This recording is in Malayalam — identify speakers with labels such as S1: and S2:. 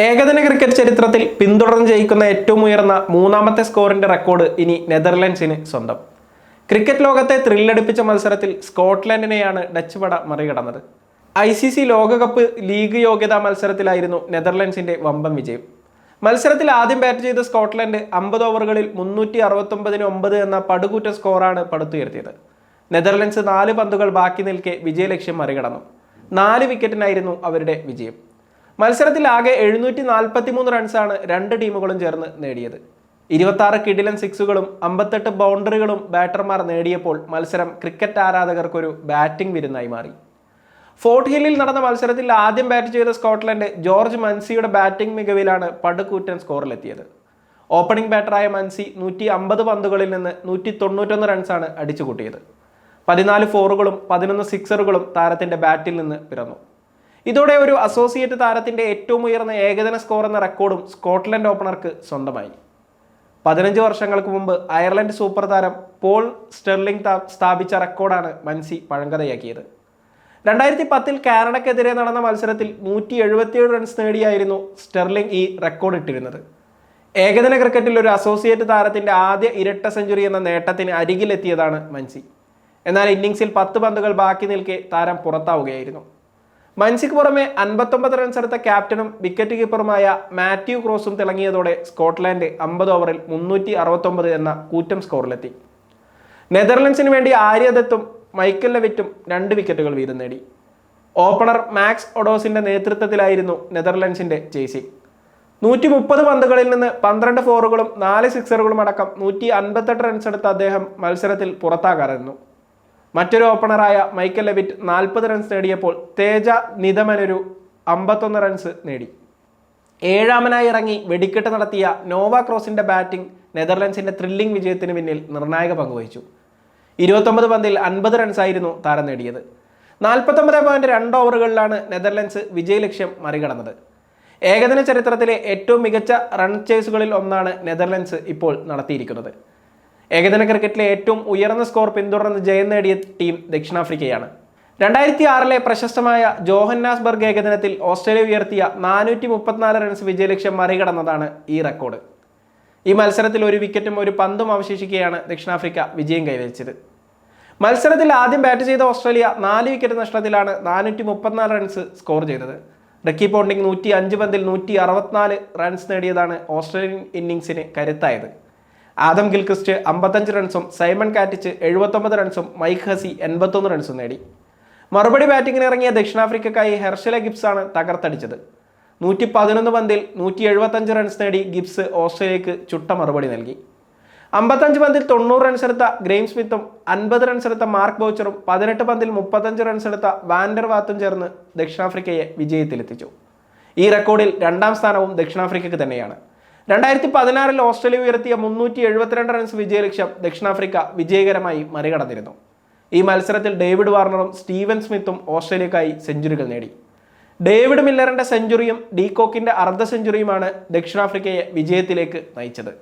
S1: ഏകദിന ക്രിക്കറ്റ് ചരിത്രത്തിൽ പിന്തുടർന്ന് ജയിക്കുന്ന ഏറ്റവും ഉയർന്ന മൂന്നാമത്തെ സ്കോറിന്റെ റെക്കോർഡ് ഇനി നെതർലൻഡ്സിന് സ്വന്തം. ക്രിക്കറ്റ് ലോകത്തെ ത്രില്ലടിപ്പിച്ച മത്സരത്തിൽ സ്കോട്ട്ലൻഡിനെയാണ് ഡച്ച് പട മറികടന്നത്. ഐ സി സി ലോകകപ്പ് ലീഗ് യോഗ്യതാ മത്സരത്തിലായിരുന്നു നെതർലൻഡ്സിന്റെ വമ്പൻ വിജയം. മത്സരത്തിൽ ആദ്യം ബാറ്റ് ചെയ്ത സ്കോട്ട്ലൻഡ് അമ്പത് ഓവറുകളിൽ മുന്നൂറ്റി അറുപത്തൊമ്പതിന് ഒമ്പത് എന്ന പടുകൂറ്റ സ്കോറാണ് പടുത്തുയർത്തിയത്. നെതർലൻഡ്സ് നാല് പന്തുകൾ ബാക്കി നിൽക്കെ വിജയലക്ഷ്യം മറികടന്നു. നാല് വിക്കറ്റിനായിരുന്നു അവരുടെ വിജയം. മത്സരത്തിൽ ആകെ എഴുന്നൂറ്റി നാൽപ്പത്തി മൂന്ന് റൺസാണ് രണ്ട് ടീമുകളും ചേർന്ന് നേടിയത്. ഇരുപത്തി ആറ് കിടിലൻ സിക്സുകളും അമ്പത്തെട്ട് ബൗണ്ടറികളും ബാറ്റർമാർ നേടിയപ്പോൾ മത്സരം ക്രിക്കറ്റ് ആരാധകർക്കൊരു ബാറ്റിംഗ് വിരുന്നായി മാറി. ഫോർട്ട് ഹില്ലിൽ നടന്ന മത്സരത്തിൽ ആദ്യം ബാറ്റ് ചെയ്ത സ്കോട്ട്ലൻഡ് ജോർജ് മൻസിയുടെ ബാറ്റിംഗ് മികവിലാണ് പടുകൂറ്റൻ സ്കോറിലെത്തിയത്. ഓപ്പണിംഗ് ബാറ്ററായ മൻസി നൂറ്റി അമ്പത് പന്തുകളിൽ നിന്ന് നൂറ്റി തൊണ്ണൂറ്റൊന്ന് റൺസാണ് അടിച്ചുകൂട്ടിയത്. പതിനാല് ഫോറുകളും പതിനൊന്ന് സിക്സറുകളും താരത്തിന്റെ ബാറ്റിൽ നിന്ന് പിറന്നു. ഇതോടെ ഒരു അസോസിയേറ്റ് താരത്തിന്റെ ഏറ്റവും ഉയർന്ന ഏകദിന സ്കോർ എന്ന റെക്കോർഡും സ്കോട്ട്ലൻഡ് ഓപ്പണർക്ക് സ്വന്തമായി. പതിനഞ്ച് വർഷങ്ങൾക്ക് മുമ്പ് അയർലൻഡ് സൂപ്പർ താരം പോൾ സ്റ്റെർലിംഗ് സ്ഥാപിച്ച റെക്കോർഡാണ് മൻസി പഴങ്കഥയാക്കിയത്. രണ്ടായിരത്തി പത്തിൽ കാനഡക്കെതിരെ നടന്ന മത്സരത്തിൽ നൂറ്റി എഴുപത്തിയേഴ് റൺസ് നേടിയായിരുന്നു സ്റ്റെർലിംഗ് ഈ റെക്കോർഡ് ഇട്ടിരുന്നത്. ഏകദിന ക്രിക്കറ്റിൽ ഒരു അസോസിയേറ്റ് താരത്തിന്റെ ആദ്യ ഇരട്ട സെഞ്ചുറി എന്ന നേട്ടത്തിന് അരികിലെത്തിയതാണ് മൻസി എന്നാൽ ഇന്നിംഗ്സിൽ പത്ത് പന്തുകൾ ബാക്കി നിൽക്കെ താരം പുറത്താവുകയായിരുന്നു. മൻസിക്ക് പുറമെ അൻപത്തൊമ്പത് റൺസ് എടുത്ത ക്യാപ്റ്റനും വിക്കറ്റ് കീപ്പറുമായ മാത്യു ക്രോസും തിളങ്ങിയതോടെ സ്കോട്ട്ലാൻഡ് അമ്പത് ഓവറിൽ മുന്നൂറ്റി അറുപത്തൊമ്പത് എന്ന കൂറ്റം സ്കോറിലെത്തി നെതർലൻഡ്സിന് വേണ്ടി ആര്യദത്തും മൈക്കൽ ലെവിറ്റും രണ്ട് വിക്കറ്റുകൾ വീതം നേടി. ഓപ്പണർ മാക്സ് ഒഡോസിന്റെ നേതൃത്വത്തിലായിരുന്നു നെതർലൻഡ്സിന്റെ ചേസിംഗ് നൂറ്റി മുപ്പത് പന്തുകളിൽ നിന്ന് പന്ത്രണ്ട് ഫോറുകളും നാല് സിക്സറുകളും അടക്കം നൂറ്റി അൻപത്തെട്ട് റൺസ് എടുത്ത അദ്ദേഹം മത്സരത്തിൽ പുറത്താകാറായിരുന്നു. മറ്റൊരു ഓപ്പണറായ മൈക്കൽ ലെവിറ്റ് നാൽപ്പത് റൺസ് നേടിയപ്പോൾ തേജ നിതമനൊരു അമ്പത്തൊന്ന് റൺസ് നേടി. ഏഴാമനായി ഇറങ്ങി വെടിക്കെട്ട് നടത്തിയ നോവ ക്രോസിന്റെ ബാറ്റിംഗ് നെതർലൻഡ്സിന്റെ ത്രില്ലിംഗ് വിജയത്തിന് പിന്നിൽ നിർണായക പങ്കുവഹിച്ചു ഇരുപത്തൊമ്പത് പന്തിൽ അൻപത് റൺസായിരുന്നു താരം നേടിയത്. നാൽപ്പത്തൊമ്പത് പോയിന്റ് രണ്ട് ഓവറുകളിലാണ് നെതർലൻഡ്സ് വിജയലക്ഷ്യം മറികടന്നത്. ഏകദിന ചരിത്രത്തിലെ ഏറ്റവും മികച്ച റൺ ചേസുകളിൽ ഒന്നാണ് നെതർലൻഡ്സ് ഇപ്പോൾ നടത്തിയിരിക്കുന്നത്. ഏകദിന ക്രിക്കറ്റിലെ ഏറ്റവും ഉയർന്ന സ്കോർ പിന്തുടർന്ന് ജയം നേടിയ ടീം ദക്ഷിണാഫ്രിക്കയാണ്. രണ്ടായിരത്തി ആറിലെ പ്രശസ്തമായ ജോഹന്നാസ്ബർഗ് ഏകദിനത്തിൽ ഓസ്ട്രേലിയ ഉയർത്തിയ നാനൂറ്റി മുപ്പത്തിനാല് റൺസ് വിജയലക്ഷ്യം മറികടന്നതാണ് ഈ റെക്കോർഡ് ഈ മത്സരത്തിൽ ഒരു വിക്കറ്റും ഒരു പന്തും അവശേഷിക്കെയാണ് ദക്ഷിണാഫ്രിക്ക വിജയം കൈവരിച്ചത്. മത്സരത്തിൽ ആദ്യം ബാറ്റ് ചെയ്ത ഓസ്ട്രേലിയ നാല് വിക്കറ്റ് നഷ്ടത്തിലാണ് നാനൂറ്റി മുപ്പത്തിനാല് റൺസ് സ്കോർ ചെയ്തത്. റിക്കി പോണ്ടിങ് നൂറ്റി അഞ്ച് പന്തിൽ നൂറ്റി അറുപത്തിനാല് റൺസ് നേടിയതാണ് ഓസ്ട്രേലിയൻ ഇന്നിങ്സിന് കരുത്തായത്. ആദം ഗിൽക്രിസ്റ്റ് അമ്പത്തഞ്ച് റൺസും സൈമൺ കാറ്റിച്ച് എഴുപത്തൊമ്പത് റൺസും മൈക്ക് ഹസി എൺപത്തൊന്ന് റൺസും നേടി. മറുപടി ബാറ്റിംഗിന് ഇറങ്ങിയ ദക്ഷിണാഫ്രിക്കക്കായി ഹെർഷല ഗിബ്സാണ് തകർത്തടിച്ചത്. നൂറ്റി പതിനൊന്ന് പന്തിൽ നൂറ്റി എഴുപത്തഞ്ച് റൺസ് നേടി ഗിബ്സ് ഓസ്ട്രേലിയക്ക് ചുട്ട മറുപടി നൽകി. അമ്പത്തഞ്ച് പന്തിൽ തൊണ്ണൂറ് റൺസ് എടുത്ത ഗ്രെയിം സ്മിത്തും അൻപത് റൺസ് എടുത്ത മാർക്ക് ബൗച്ചറും പതിനെട്ട് പന്തിൽ മുപ്പത്തഞ്ച് റൺസ് എടുത്ത വാൻഡർ വാത്തും ചേർന്ന് ദക്ഷിണാഫ്രിക്കയെ വിജയത്തിലെത്തിച്ചു. ഈ റെക്കോർഡിൽ രണ്ടാം സ്ഥാനവും ദക്ഷിണാഫ്രിക്കയ്ക്ക് തന്നെയാണ്. രണ്ടായിരത്തി പതിനാറിൽ ഓസ്ട്രേലിയ ഉയർത്തിയ മുന്നൂറ്റി എഴുപത്തിരണ്ട് റൺസ് വിജയലക്ഷ്യം ദക്ഷിണാഫ്രിക്ക വിജയകരമായി മറികടന്നിരുന്നു. ഈ മത്സരത്തിൽ ഡേവിഡ് വാർണറും സ്റ്റീവൻ സ്മിത്തും ഓസ്ട്രേലിയക്കായി സെഞ്ചുറികൾ നേടി. ഡേവിഡ് മില്ലറിന്റെ സെഞ്ചുറിയും ഡീകോക്കിന്റെ അർദ്ധ സെഞ്ചുറിയുമാണ് ദക്ഷിണാഫ്രിക്കയെ വിജയത്തിലേക്ക് നയിച്ചത്.